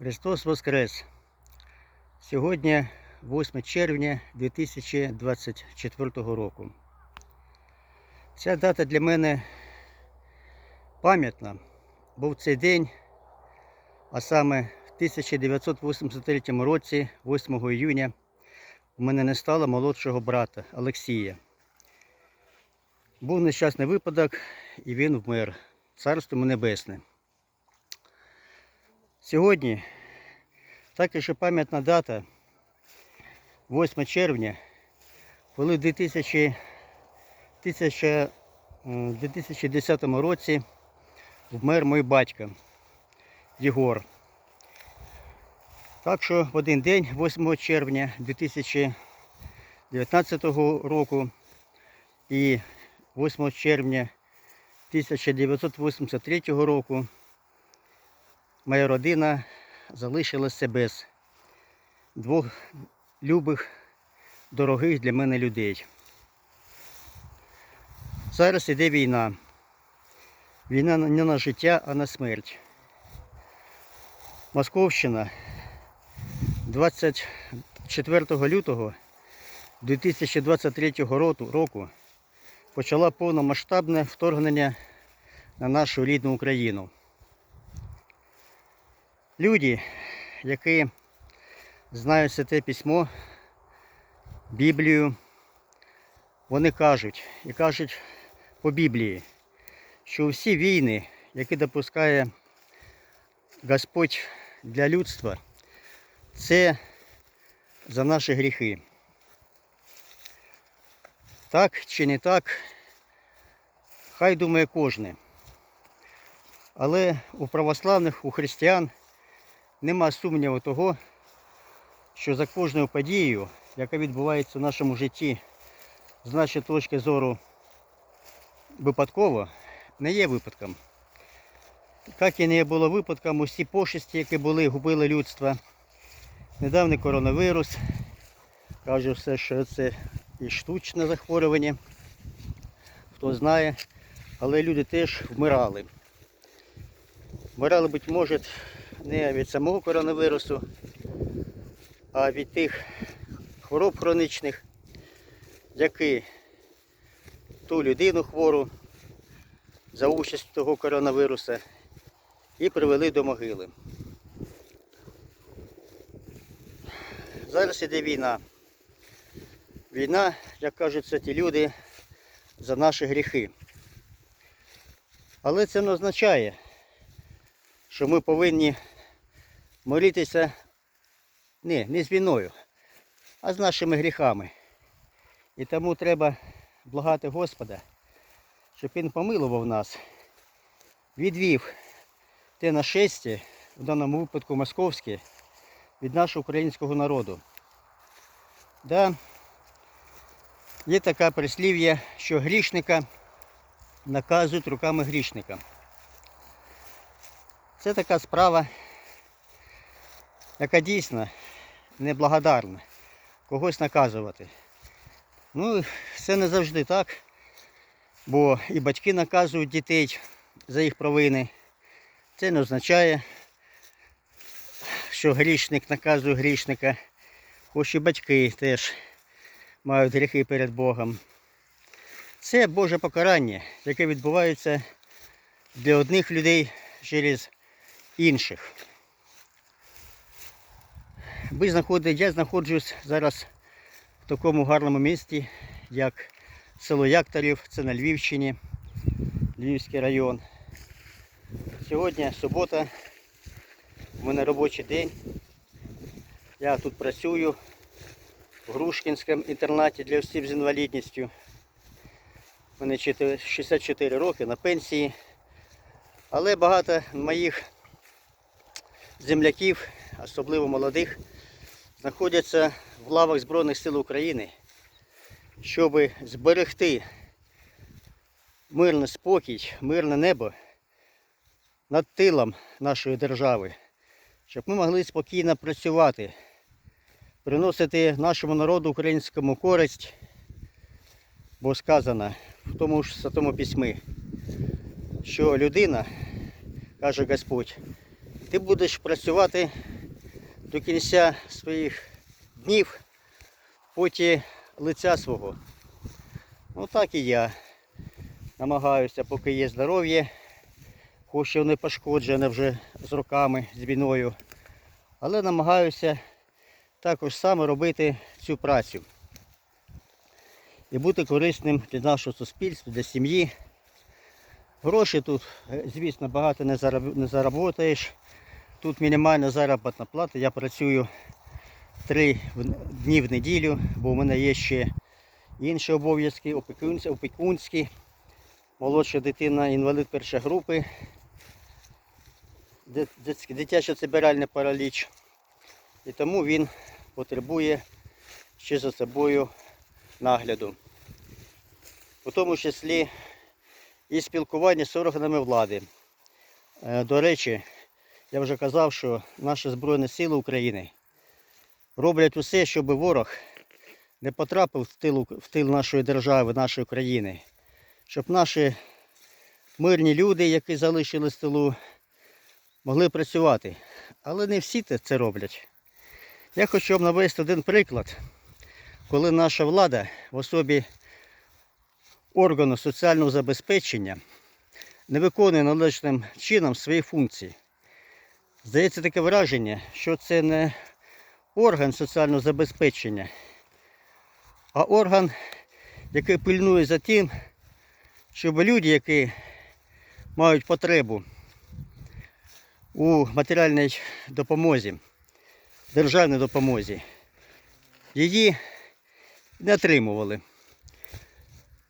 Христос Воскрес! Сьогодні 8 червня 2024 року. Ця дата для мене пам'ятна, бо в цей день, а саме в 1983 році, 8 іюня, у мене не стало молодшого брата Олексія. Був нещасний випадок і він вмер. Царство небесне. Сьогодні також ще пам'ятна дата 8 червня, коли в 2000, 1000, 2010 році вмер мій батько Єгор. Так що в один день, 8 червня 2019 року і 8 червня 1983 року моя родина залишилася без двох любих, дорогих для мене людей. Зараз іде війна. Війна не на життя, а на смерть. Московщина 24 лютого 2023 року- почала повномасштабне вторгнення на нашу рідну Україну. Люди, які знають святе письмо, Біблію, вони кажуть і кажуть по Біблії, що всі війни, які допускає Господь для людства, це за наші гріхи. Так чи не так, хай думає кожен. Але у православних, у християн нема сумніву того, що за кожною подією, яка відбувається в нашому житті, з нашої точки зору випадково, не є випадком. Як і не було випадком, усі пошесті, які були, губили людство. Недавній коронавірус, каже все, що це і штучне захворювання, хто знає, але люди теж вмирали. Вмирали, быть може, не від самого коронавірусу, а від тих хвороб хронічних, які ту людину хвору за участь того коронавіруса і привели до могили. Зараз іде війна. Війна, як кажуть ті люди, за наші гріхи. Але це не означає, що ми повинні молитися не, не з війною, а з нашими гріхами. І тому треба благати Господа, щоб Він помилував нас, відвів те нашестя, в даному випадку московське, від нашого українського народу. Да, є така прислів'я, що грішника наказують руками грішника. Це така справа, яка дійсно неблагодарна когось наказувати. Ну, це не завжди так, бо і батьки наказують дітей за їх провини. Це не означає, що грішник наказує грішника, хоч і батьки теж мають гріхи перед Богом. Це Боже покарання, яке відбувається для одних людей через інших. Ви знаходите, я знаходжусь зараз в такому гарному місті, як село Якторів, це на Львівщині, Львівський район. Сьогодні субота, у мене робочий день. Я тут працюю в Грушкінському інтернаті для осіб з інвалідністю. Мені 64 роки на пенсії. Але багато моїх земляків, особливо молодих, знаходяться в лавах Збройних сил України, щоб зберегти мирний спокій, мирне небо над тилом нашої держави, щоб ми могли спокійно працювати, приносити нашому народу українському користь, бо сказано в тому ж Святому Письмі, що людина, каже Господь, ти будеш працювати до кінця своїх днів поті лиця свого. Ну так і я намагаюся, поки є здоров'я, хоч і не пошкоджене вже з роками, з війною, але намагаюся також саме робити цю працю і бути корисним для нашого суспільства, для сім'ї. Гроші тут, е, звісно, багато не заработаєш. Тут мінімальна заробітна плата. Я працюю три дні в неділю, бо в мене є ще інші обов'язки, опікунські. Молодша дитина, інвалид першої групи, дит- дитячий- дитячо-циберальний параліч. І тому він потребує ще за собою нагляду. У тому числі і спілкування з органами влади. Е, До речі, я вже казав, що наші Збройні Сили України роблять усе, щоб ворог не потрапив в тил, в тил нашої держави, нашої країни, щоб наші мирні люди, які залишились в тилу, могли працювати. Але не всі це роблять. Я хочу вам навести один приклад, коли наша влада в особі органу соціального забезпечення не виконує належним чином свої функції. Здається таке враження, що це не орган соціального забезпечення, а орган, який пильнує за тим, щоб люди, які мають потребу у матеріальній допомозі, державній допомозі, її не отримували.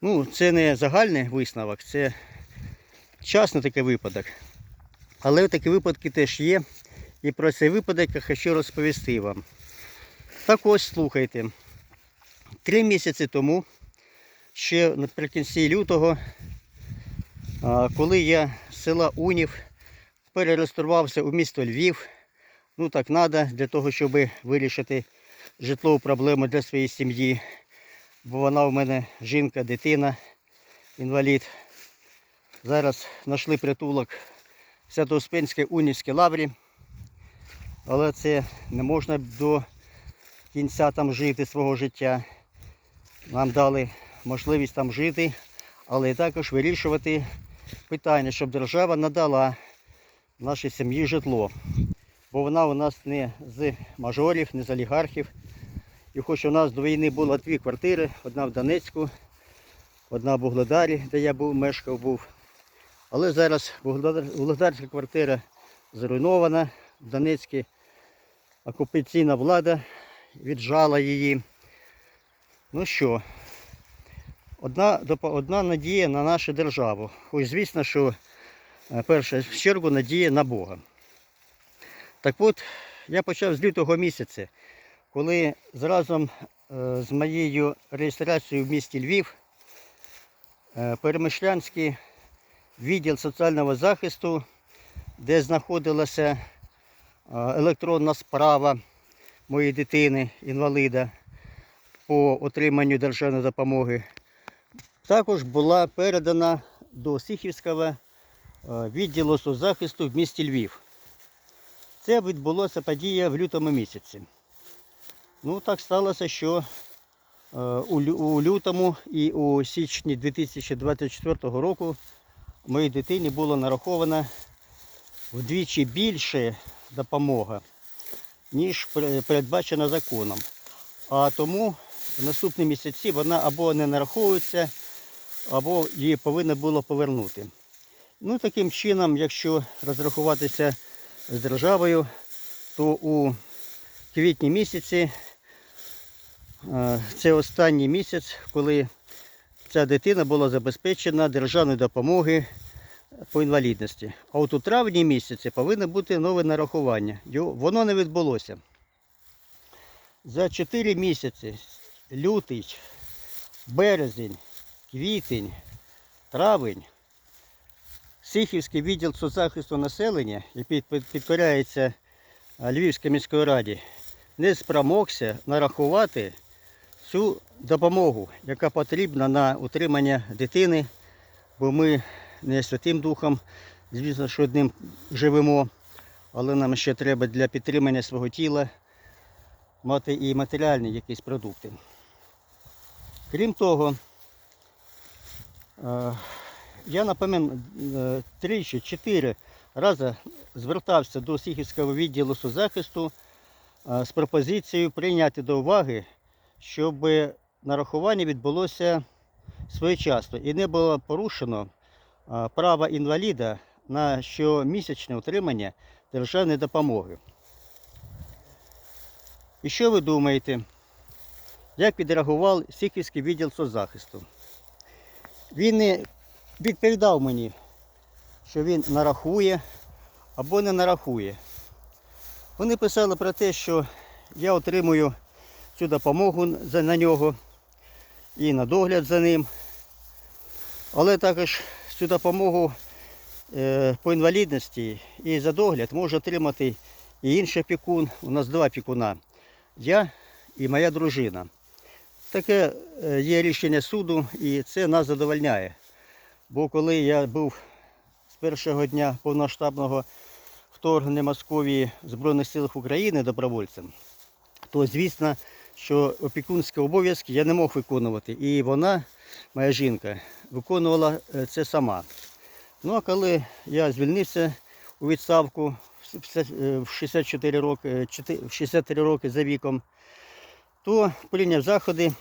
Ну, це не загальний висновок, це частний такий випадок. Але такі випадки теж є. І про цей випадок я хочу розповісти вам. Так ось слухайте. Три місяці тому, ще наприкінці лютого, коли я з села Унів перереєструвався у місто Львів, ну так треба для того, щоб вирішити житлову проблему для своєї сім'ї. Бо вона в мене жінка, дитина, інвалід. Зараз знайшли притулок Свято-Успенській Унівській лаврі. Але це не можна до кінця там жити свого життя. Нам дали можливість там жити, але і також вирішувати питання, щоб держава надала нашій сім'ї житло. Бо вона у нас не з мажорів, не з олігархів. І хоч у нас до війни було дві квартири, одна в Донецьку, одна в Бугледарі, де я був, мешкав був. Але зараз Вугледарська квартира зруйнована, в Донецькій окупаційна влада віджала її. Ну що, одна, одна надія на нашу державу. Хоч звісно, що перша в чергу надія на Бога. Так от, я почав з лютого місяця, коли зразом е, з моєю реєстрацією в місті Львів е, Перемишлянський відділ соціального захисту, де знаходилася е, електронна справа моєї дитини, інвалида по отриманню державної допомоги, також була передана до Сихівського е, відділу соцзахисту в місті Львів. Це відбулося подія в лютому місяці. Ну, так сталося, що е, у лютому і у січні 2024 року моїй дитині було нараховано вдвічі більше допомога, ніж пер- передбачено законом. А тому в наступні місяці вона або не нараховується, або її повинно було повернути. Ну, таким чином, якщо розрахуватися з державою, то у квітні місяці е, це останній місяць, коли ця дитина була забезпечена державною допомогою по інвалідності. А от у травні місяці повинно бути нове нарахування. Воно не відбулося. За 4 місяці лютий, березень, квітень, травень, Сихівський відділ соцзахисту населення, який під- підпирається а, Львівській міської раді, не спромогся нарахувати цю допомогу, яка потрібна на утримання дитини, бо ми не святим духом, звісно, що одним живемо, але нам ще треба для підтримання свого тіла мати і матеріальні якісь продукти. Крім того, е, я напевно три чи чотири рази звертався до Сіхівського відділу соцзахисту е, з пропозицією прийняти до уваги, щоб нарахування відбулося своєчасно і не було порушено право інваліда на щомісячне отримання державної допомоги. І що ви думаєте? Як відреагував Сіхівський відділ соцзахисту? Він відповідав мені, що він нарахує або не нарахує. Вони писали про те, що я отримую цю допомогу на нього і на догляд за ним. Але також цю допомогу е, по інвалідності і за догляд може отримати і інший опікун. У нас два опікуна. Я і моя дружина. Таке е, є рішення суду і це нас задовольняє. Бо коли я був з першого дня повноштабного вторгнення Московії Збройних силах України добровольцем, то звісно, що опікунські обов'язки я не мог виконувати. І вона, моя жінка, виконувала е, це сама. Ну а коли я звільнився у відставку в п'ятдесят- е, в 64 роки, е, в 63 роки за віком, то прийняв заходи,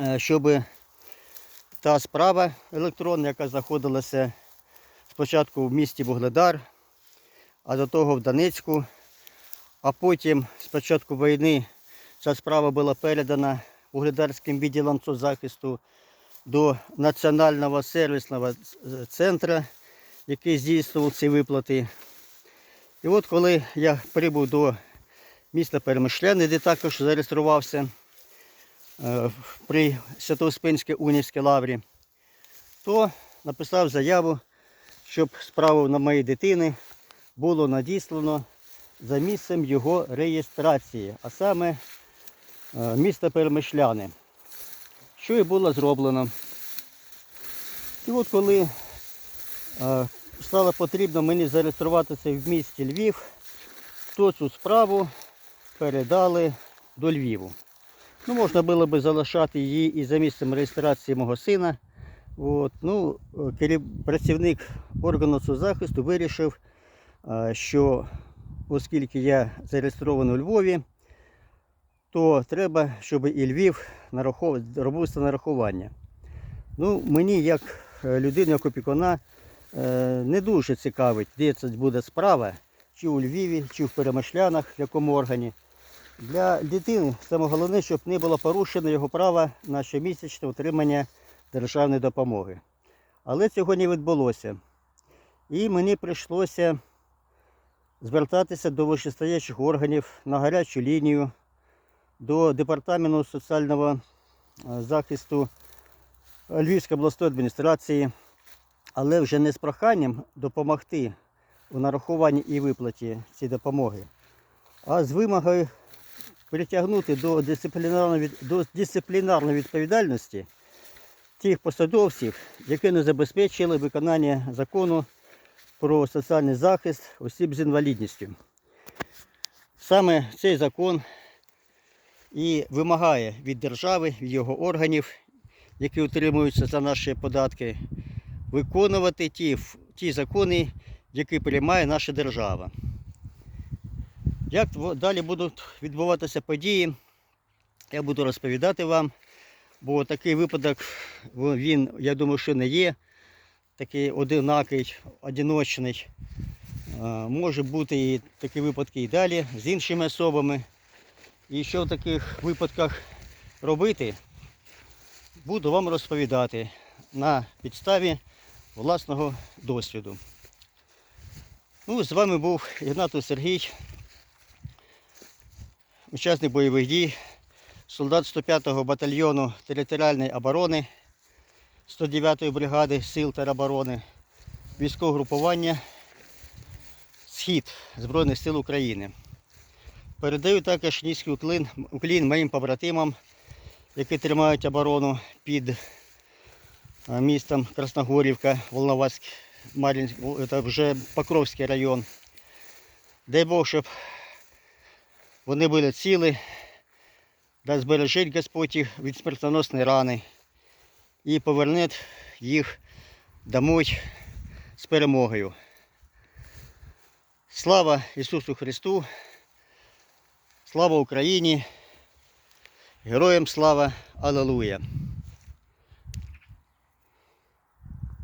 е, щоб та справа електронна, яка знаходилася спочатку в місті Бугледар, а до того в Донецьку, а потім з початку війни ця справа була передана Угледарським відділом соцзахисту до Національного сервісного центру, який здійснював ці виплати. І от коли я прибув до міста Перемишляни, де також зареєструвався е, при Свято-Успенській Унівській лаврі, то написав заяву, щоб справу на моїй дитини було надіслано за місцем його реєстрації, а саме е, місто Перемишляни, що і було зроблено. І от коли е, стало потрібно мені зареєструватися в місті Львів, то цю справу передали до Львіву. Ну, можна було би залишати її і за місцем реєстрації мого сина. От, ну, працівник органу соцзахисту вирішив, е, що оскільки я зареєстрований у Львові, то треба, щоб і Львів робив це нарахування. Ну, мені, як е, людина, як опікуна, е, не дуже цікавить, де це буде справа, чи у Львіві, чи в Перемишлянах, в якому органі. Для дитини саме головне, щоб не було порушено його права на щомісячне отримання державної допомоги. Але цього не відбулося. І мені прийшлося звертатися до вищестоячих органів на гарячу лінію, до Департаменту соціального е, захисту Львівської обласної адміністрації, але вже не з проханням допомогти у нарахуванні і виплаті цієї допомоги, а з вимогою притягнути до дисциплінарної, до дисциплінарної відповідальності тих посадовців, які не забезпечили виконання закону про соціальний захист осіб з інвалідністю. Саме цей закон і вимагає від держави, від його органів, які утримуються за наші податки, виконувати ті, ті закони, які приймає наша держава. Як далі будуть відбуватися події, я буду розповідати вам, бо такий випадок, він, я думаю, що не є такий одинакий, одиночний. Може бути і такі випадки і далі з іншими особами. І що в таких випадках робити, буду вам розповідати на підставі власного досвіду. Ну, з вами був Ігнатов Сергій, учасник бойових дій, солдат 105-го батальйону територіальної оборони 109-ї бригади сил тероборони, військового групування Схід Збройних сил України. Передаю також низький уклін, уклін моїм побратимам, які тримають оборону під містом Красногорівка, Волноваськ, Мар'їн, це вже Покровський район. Дай Бог, щоб вони були цілі, да збережить Господь їх від смертоносної рани і поверне їх домой з перемогою. Слава Ісусу Христу! Слава Україні! Героям слава! Аллилуйя!